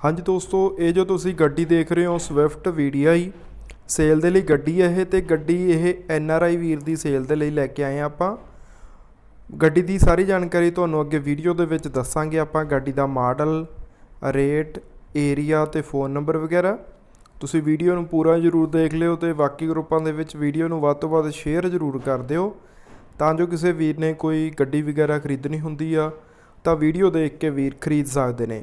ਹਾਂਜੀ ਦੋਸਤੋ, ਇਹ ਜੋ ਤੁਸੀਂ ਗੱਡੀ ਦੇਖ ਰਹੇ ਹੋ ਸਵਿਫਟ VDI ਸੇਲ ਦੇ ਲਈ ਗੱਡੀ ਹੈ ਇਹ ਤੇ ਗੱਡੀ ਇਹ N R I Veer the sale ਦੇ ਲਈ ਲੈ ਕੇ ਆਏ ਹਾਂ ਆਪਾਂ। ਗੱਡੀ ਦੀ ਸਾਰੀ ਜਾਣਕਾਰੀ ਤੁਹਾਨੂੰ ਅੱਗੇ ਵੀਡੀਓ ਦੇ ਵਿੱਚ ਦੱਸਾਂਗੇ ਆਪਾਂ, ਗੱਡੀ ਦਾ ਮਾਡਲ, ਰੇਟ, ਏਰੀਆ ਤੇ ਫੋਨ ਨੰਬਰ ਵਗੈਰਾ। ਤੁਸੀਂ ਵੀਡੀਓ ਨੂੰ ਪੂਰਾ ਜ਼ਰੂਰ ਦੇਖ ਲਿਓ ਤੇ ਬਾਕੀ ਗਰੁੱਪਾਂ ਦੇ ਵਿੱਚ ਵੀਡੀਓ ਨੂੰ ਵੱਧ ਤੋਂ ਵੱਧ ਸ਼ੇਅਰ ਜ਼ਰੂਰ ਕਰ ਦਿਓ। ਤਾਂ ਜੋ ਕਿਸੇ ਵੀਰ ਨੇ ਕੋਈ ਗੱਡੀ ਵਗੈਰਾ ਖਰੀਦਣੀ ਹੁੰਦੀ ਆ, ਤਾਂ ਵੀਡੀਓ ਦੇਖ ਕੇ ਵੀਰ ਖਰੀਦ ਸਕਦੇ ਨੇ।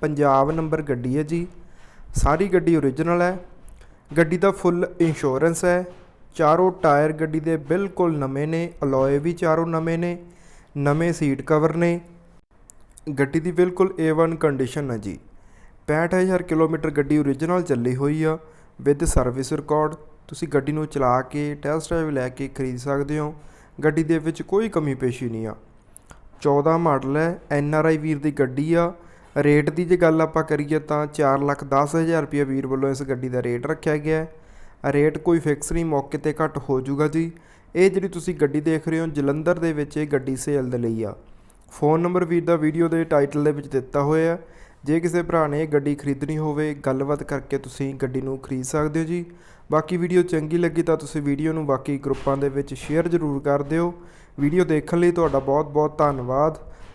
ਪੰਜਾਬ ਨੰਬਰ ਗੱਡੀ ਹੈ ਜੀ। ਸਾਰੀ ਗੱਡੀ ਓਰੀਜਨਲ ਹੈ। ਗੱਡੀ ਦਾ ਫੁੱਲ ਇੰਸ਼ੋਰੈਂਸ ਹੈ। ਚਾਰੋਂ ਟਾਇਰ ਗੱਡੀ ਦੇ ਬਿਲਕੁਲ ਨਵੇਂ ਨੇ ਅਲੋਏ ਵੀ ਚਾਰੋਂ ਨਵੇਂ ਨੇ, ਨਵੇਂ ਸੀਟ ਕਵਰ ਨੇ। ਗੱਡੀ ਦੀ ਬਿਲਕੁਲ A1 ਕੰਡੀਸ਼ਨ ਹੈ ਜੀ। 65000 ਕਿਲੋਮੀਟਰ ਗੱਡੀ ਓਰੀਜਨਲ ਚੱਲੀ ਹੋਈ ਆ ਵਿਦ ਸਰਵਿਸ ਰਿਕਾਰਡ ਤੁਸੀਂ ਗੱਡੀ ਨੂੰ ਚਲਾ ਕੇ ਟੈਸਟ ਡਰਾਈਵ ਲੈ ਕੇ ਖਰੀਦ ਸਕਦੇ ਹੋ। ਗੱਡੀ ਦੇ ਵਿੱਚ ਕੋਈ ਕਮੀ ਪੇਸ਼ੀ ਨਹੀਂ ਆ। 14 ਮਾਡਲ ਹੈ ਐਨ ਆਰ ਆਈ ਵੀਰ ਦੀ ਗੱਡੀ ਆ। ਰੇਟ ਦੀ ਜੇ ਗੱਲ ਆਪਾਂ ਕਰੀਏ ਤਾਂ 4 ਲੱਖ 10000 ਰੁਪਏ ਵੀਰ ਵੱਲੋਂ ਇਸ ਗੱਡੀ ਦਾ ਰੇਟ ਰੱਖਿਆ ਗਿਆ ਹੈ। ਰੇਟ ਕੋਈ ਫਿਕਸ ਨਹੀਂ, ਮੌਕੇ ਤੇ ਘੱਟ ਹੋ ਜਾਊਗਾ ਜੀ। ਇਹ ਜਿਹੜੀ ਤੁਸੀਂ ਗੱਡੀ ਦੇਖ ਰਹੇ ਹੋ, ਜਲੰਧਰ ਦੇ ਵਿੱਚ ਇਹ ਗੱਡੀ ਸੇਲ ਦੇ ਲਈ ਆ। ਫੋਨ ਨੰਬਰ ਵੀਰ ਦਾ ਵੀਡੀਓ ਦੇ ਟਾਈਟਲ ਦੇ ਵਿੱਚ ਦਿੱਤਾ ਹੋਇਆ ਹੈ। ਜੇ ਕਿਸੇ ਭਰਾ ਨੇ ਇਹ ਗੱਡੀ ਖਰੀਦਣੀ ਹੋਵੇ, ਗੱਲਬਾਤ ਕਰਕੇ ਤੁਸੀਂ ਗੱਡੀ ਨੂੰ ਖਰੀਦ ਸਕਦੇ ਹੋ ਜੀ। ਬਾਕੀ ਵੀਡੀਓ ਚੰਗੀ ਲੱਗੀ ਤਾਂ ਤੁਸੀਂ ਵੀਡੀਓ ਨੂੰ ਬਾਕੀ ਗਰੁੱਪਾਂ ਦੇ ਵਿੱਚ ਸ਼ੇਅਰ ਜ਼ਰੂਰ ਕਰ ਦਿਓ। ਵੀਡੀਓ ਦੇਖਣ ਲਈ ਤੁਹਾਡਾ ਬਹੁਤ ਬਹੁਤ ਧੰਨਵਾਦ।